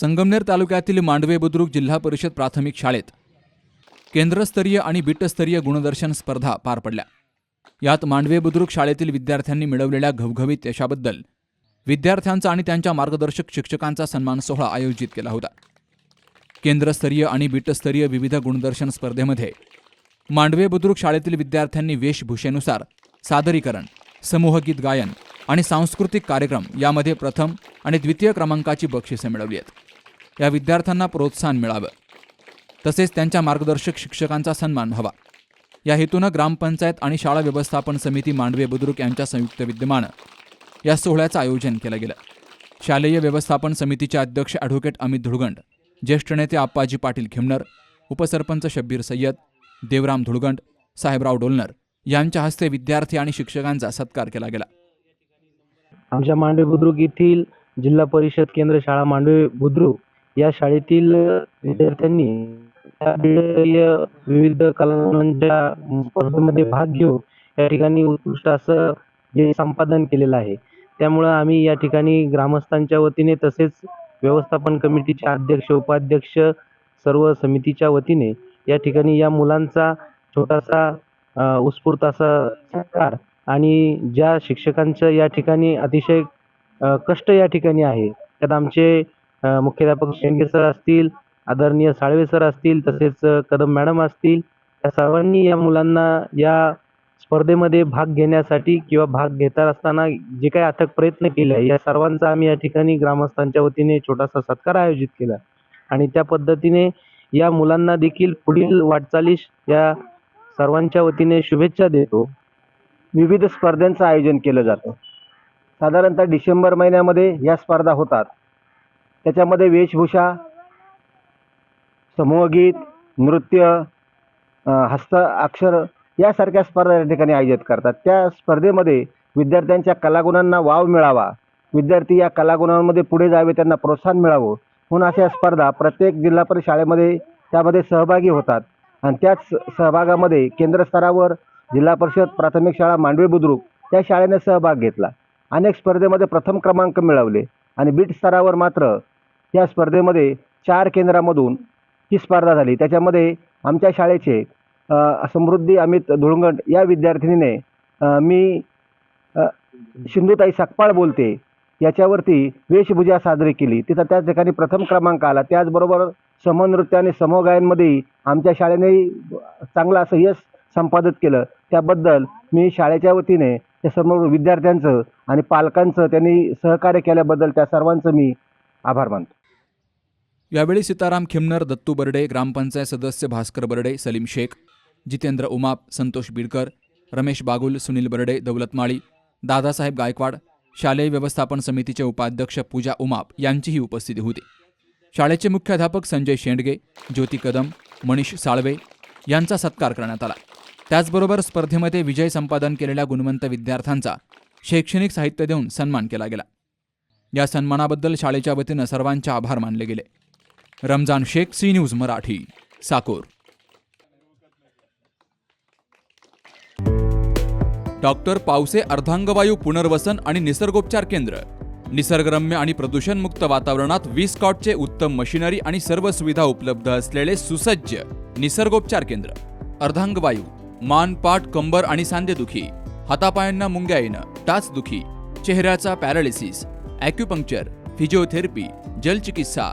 संगमनेर तालुक्यातील मांडवे बुद्रुक जिल्हा परिषद प्राथमिक शाळेत केंद्रस्तरीय आणि बिटस्तरीय गुणदर्शन स्पर्धा पार पडल्या. यात मांडवे बुद्रुक शाळेतील विद्यार्थ्यांनी मिळवलेल्या घवघवीत यशाबद्दल विद्यार्थ्यांचा आणि त्यांच्या मार्गदर्शक शिक्षकांचा सन्मान सोहळा आयोजित केला होता. केंद्रस्तरीय आणि बिटस्तरीय विविध गुणदर्शन स्पर्धेमध्ये मांडवे बुद्रुक शाळेतील विद्यार्थ्यांनी वेशभूषेनुसार सादरीकरण समूहगीत गायन आणि सांस्कृतिक कार्यक्रम यामध्ये प्रथम आणि द्वितीय क्रमांकाची बक्षिसे मिळवली आहेत. या विद्यार्थ्यांना प्रोत्साहन मिळावं. तसेच त्यांच्या मार्गदर्शक शिक्षकांचा सन्मान व्हावा. या हेतूनं ग्रामपंचायत आणि शाळा व्यवस्थापन समिती मांडवे बुद्रुक यांच्या संयुक्त विद्यमानं या सोहळ्याचं आयोजन केलं गेलं. शालेय व्यवस्थापन समितीचे अध्यक्ष ॲडव्होकेट अमित धुळगंड ज्येष्ठ नेते आप्पाजी पाटील खिमनर उपसरपंच शब्बीर सय्यद देवराम धुळगंड साहेबराव डोलनर यांच्या हस्ते विद्यार्थी आणि शिक्षकांचा सत्कार केला गेला. आमच्या मांडवे बुद्रुक येथील जिल्हा परिषद केंद्र शाळा मांडवे बुद्रुक या शाळेतील विद्यार्थ्यांनी विविध कलांच्या स्पर्धेमध्ये भाग घेऊन या ठिकाणी उत्कृष्ट असं जे संपादन केलेलं आहे. त्यामुळं आम्ही या ठिकाणी ग्रामस्थांच्या वतीने तसेच व्यवस्थापन कमिटीचे अध्यक्ष उपाध्यक्ष सर्व समितीच्या वतीने या ठिकाणी या मुलांचा छोटासा उत्स्फूर्त असा सत्कार आणि ज्या शिक्षकांचं या ठिकाणी अतिशय कष्ट या ठिकाणी आहे त्यात आमचे मुख्याध्यापक शेंडगे सर असतील आदरणीय साळवे सर असतील तसेच कदम मॅडम असतील या सर्वांनी या मुलांना या स्पर्धेमध्ये भाग घेण्यासाठी किंवा भाग घेता असताना जे काही अथक प्रयत्न केले या सर्वांचा आम्ही या ठिकाणी ग्रामस्थांच्या वतीने छोटासा सत्कार आयोजित केला. आणि त्या पद्धतीने या मुलांना देखील पुढील वाटचालीस या सर्वांच्या वतीने शुभेच्छा देतो. विविध स्पर्धांचं आयोजन केलं जातं. साधारणतः डिसेंबर महिन्यामध्ये या स्पर्धा होतात. त्याच्यामध्ये वेशभूषा समूहगीत नृत्य हस्त अक्षर यासारख्या स्पर्धा या ठिकाणी आयोजित करतात. त्या स्पर्धेमध्ये विद्यार्थ्यांच्या कलागुणांना वाव मिळावा. विद्यार्थी या कलागुणांमध्ये पुढे जावे त्यांना प्रोत्साहन मिळावं. म्हणून अशा स्पर्धा प्रत्येक जिल्हा परिषद शाळेमध्ये त्यामध्ये सहभागी होतात. आणि त्याच सहभागामध्ये केंद्र स्तरावर जिल्हा परिषद प्राथमिक शाळा मांडवे बुद्रुक या शाळेने सहभाग घेतला. अनेक स्पर्धेमध्ये प्रथम क्रमांक मिळवले. आणि बीट स्तरावर मात्र या स्पर्धेमध्ये चार केंद्रामधून ही स्पर्धा झाली. त्याच्यामध्ये आमच्या शाळेचे समृद्धी अमित धुळगंड या विद्यार्थिनीने मी अ, सिंधुताई सकपाळ बोलते याच्यावरती वेशभूषा साजरी केली. तिथं त्या ठिकाणी प्रथम क्रमांक आला. त्याचबरोबर समनृत्य आणि समगायनमध्येही आमच्या शाळेने चांगला असं यश संपादित केलं. त्याबद्दल मी शाळेच्या वतीने त्या सर्व विद्यार्थ्यांचं आणि पालकांचं त्यांनी सहकार्य केल्याबद्दल त्या सर्वांचं मी आभार मानतो. यावेळी सीताराम खिमनर दत्तू बर्डे ग्रामपंचायत सदस्य भास्कर बर्डे सलीम शेख जितेंद्र उमाप संतोष बिडकर रमेश बागुल सुनील बर्डे दौलतमाळी दादासाहेब गायकवाड शालेय व्यवस्थापन समितीचे उपाध्यक्ष पूजा उमाप यांचीही उपस्थिती होती. शाळेचे मुख्याध्यापक संजय शेंडगे ज्योती कदम मनीष साळवे यांचा सत्कार करण्यात आला. त्याचबरोबर स्पर्धेमध्ये विजय संपादन केलेल्या गुणवंत विद्यार्थ्यांचा शैक्षणिक साहित्य देऊन सन्मान केला गेला. या सन्मानाबद्दल शाळेच्या वतीनं सर्वांचे आभार मानले गेले. Ramzan Shaikh C news Marathi Sakor. Doctor Pawase अर्धांगवायू पुनर्वसन आणि निसर्गोपचार केंद्र. निसर्गरम्य आणि प्रदूषणमुक्त वातावरणात वीस कॉटचे उत्तम मशिनरी आणि सर्व सुविधा उपलब्ध असलेले सुसज्ज निसर्गोपचार केंद्र. अर्धांगवायू मान पाठ कंबर आणि सांधेदुखी हातापायांना मुंग्या येणं टाचदुखी चेहऱ्याचा पॅरालिसिस ॲक्युपंक्चर फिजिओथेरपी जलचिकित्सा